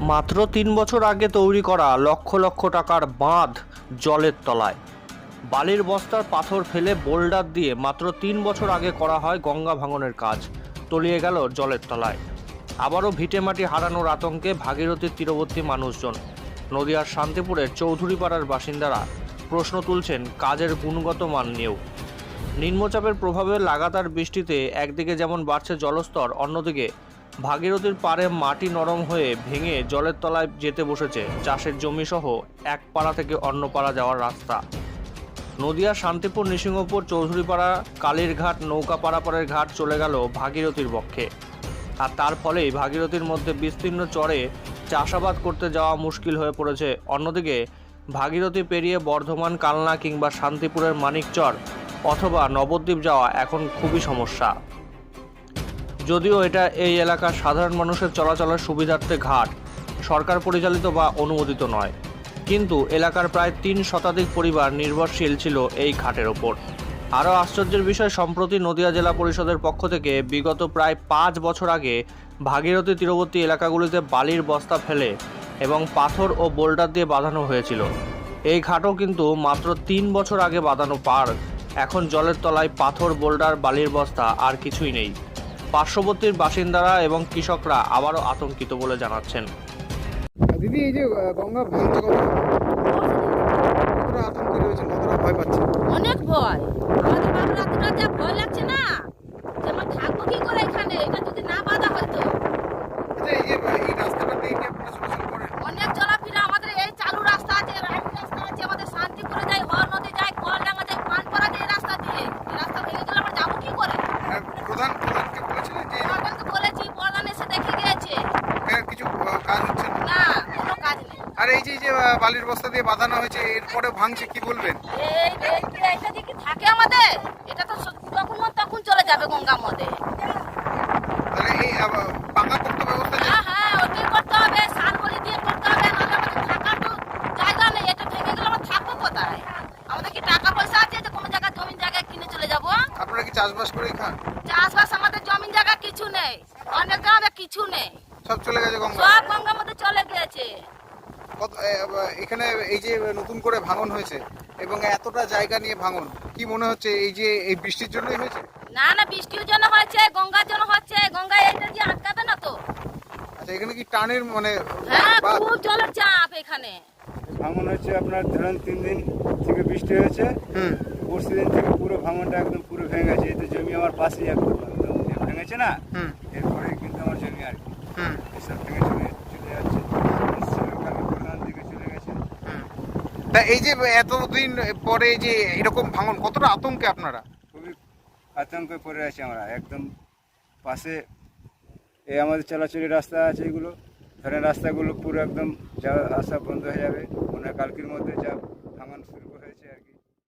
মাত্র তিন বছর আগে তৈরি করা লক্ষ লক্ষ টাকার বাঁধ জলের তলায়। বালির বস্তার পাথর ফেলে বোল্ডার দিয়ে মাত্র তিন বছর আগে করা হয় গঙ্গা ভাঙনের কাজ। তলিয়ে গেল জলের তলায়। আবারও ভিটেমাটি হারানোর আতঙ্কে ভাগীরথীর তীরবর্তী মানুষজন। নদিয়ার শান্তিপুরের চৌধুরীপাড়ার বাসিন্দারা প্রশ্ন তুলছেন, কাজের গুণগত মান নিয়েও। নিম্নচাপের প্রভাবে লাগাতার বৃষ্টিতে একদিকে যেমন বাড়ছে জলস্তর, অন্যদিকে ভাগীরথীর পাড়ে মাটি নরম হয়ে ভেঙে জলের তলায় যেতে বসেছে। চাষের জমি সহ এক পাড়া থেকে অন্য পাড়া যাওয়ার রাস্তা। নদিয়া, শান্তিপুর, নৃসিংহপুর, চৌধুরীপাড়া, কালীরঘাট নৌকা পাড়াপাড়ের ঘাট চলে গেল ভাগীরথীর পক্ষে। আর তার ফলেই ভাগীরথীর মধ্যে বিস্তীর্ণ চরে চাষাবাদ করতে যাওয়া মুশকিল হয়ে পড়েছে। অন্যদিকে, ভাগীরথী পেরিয়ে বর্ধমান, কালনা কিংবা শান্তিপুরের মানিকচর অথবা নবদ্বীপ যাওয়া এখন খুবই সমস্যা। যদিও এটা এই এলাকার সাধারণ মানুষের চলাচলের সুবিধার্থে ঘাট, সরকার পরিচালিত বা অনুমোদিত নয়। কিন্তু এলাকার প্রায় তিন শতাধিক পরিবার নির্ভরশীল ছিল এই ঘাটের ওপর। আরও আশ্চর্যের বিষয়, সম্প্রতি নদিয়া জেলা পরিষদের পক্ষ থেকে বিগত প্রায় পাঁচ বছর আগে ভাগীরথী তীরবর্তী এলাকাগুলিতে বালির বস্তা ফেলে এবং পাথর ও বোল্ডার দিয়ে বাঁধানো হয়েছিল। এই ঘাটও কিন্তু মাত্র তিন বছর আগে বাঁধানো পার্ক। এখন জলের তলায় পাথর, বোল্ডার, বালির বস্তা আর কিছুই নেই। পার্শ্ববর্তীর বাসিন্দারা এবং কৃষকরা আবারও আতঙ্কিত বলে জানাচ্ছেন। দিদি এই যে গঙ্গা ভাঙছে কত কতটা আতঙ্ক রয়েছে কতটা ভয় পাচ্ছে অনেক ভয় আমাদের বাবুর এতটা যা ভয় লাগছে না যে আমরা থাকব কি করে এখানে এটা যদি না বাধা হয়তো আচ্ছা এই যে আহ, এই রাস্তাটা দিয়ে কি আপনারা চলাচল করেন অনেক চলাফেরা আমাদের এই চালু রাস্তা আছে রাইট রাস্তা আছে আমাদের শান্তিপুরে যাই হর নদী যাই কলডাঙ্গা যাই পানপাড়া যাই রাস্তা দিয়ে এই রাস্তা ভেঙে গেলে আমরা যাব কি করে আর প্রধান প্রধানকে বলেছিলেন যে আমাদেরকে বলেছি প্রধান এসে দেখে গিয়েছে এখানে কিছু আহ, কাজ হচ্ছে না না কোনো কাজ নেই আর এই যে যে বালির বস্তা দিয়ে বাঁধানো হয়েছে এরপরে ভাঙছে কি বলবেন? এই এটা দিয়ে কি থাকে আমাদের। এটা তো যখন মন তখন চলে যাবে গঙ্গার মধ্যে। তাহলে এই পাকা করতে ব্যবস্থা হ্যাঁ হ্যাঁ ওটাই করতে হবে সার বলি দিয়ে করতে হবে নাহলে আমাদের থাকার তো জায়গা নেই এটা ভেঙে গেলে আমরা থাকব কোথায়? আমাদের কি টাকা পয়সা আছে যে কোনো জায়গায় জমিন জায়গায় কিনে চলে যাব? আপনারা কি চাষবাস করেই খান? চাষবাস আমাদের জমিন জায়গা কিছু নেই অনেক গ্রামে কিছু নেই। সব চলে গেছে গঙ্গা? সব গঙ্গার মধ্যে চলে কত এখানে এই যে নতুন করে ভাঙন হয়েছে এবং এতটা জায়গা নিয়ে ভাঙন কি মনে হচ্ছে এই যে এই বৃষ্টির জন্যই হয়েছে? না না বৃষ্টির জন্য হচ্ছে গঙ্গার জন্য হচ্ছে গঙ্গা এটা দিয়ে আটকাবে না তো। আচ্ছা এখানে কি টানের মানে হ্যাঁ? খুব জলের চাপ এখানে। ভাঙন হচ্ছে আপনার ধরেন তিন দিন থেকে বৃষ্টি হয়েছে। হুম। পরশু দিন থেকে পুরো ভাঙনটা একদম পুরো ভেঙে গেছে এই তো জমি আমার পাশেই একদম ভেঙেছে না? হুম। এরপরে কিন্তু আমার জমি আর কি। এসব ভেঙে চলে চলে যাচ্ছে প্রধান দিকে চলে গেছে। তা এই যে এতদিন পরে যে এরকম ভাঙন কতটা আতঙ্কে আপনারা? খুবই আতঙ্কে পড়ে আছি আমরা একদম পাশে এই আমাদের চলাচলের রাস্তা আছে এগুলো। ধরেন রাস্তাগুলো পুরো একদম যা আসা বন্ধ হয়ে যাবে। মনে কালকের মধ্যে যা ভাঙন শুরু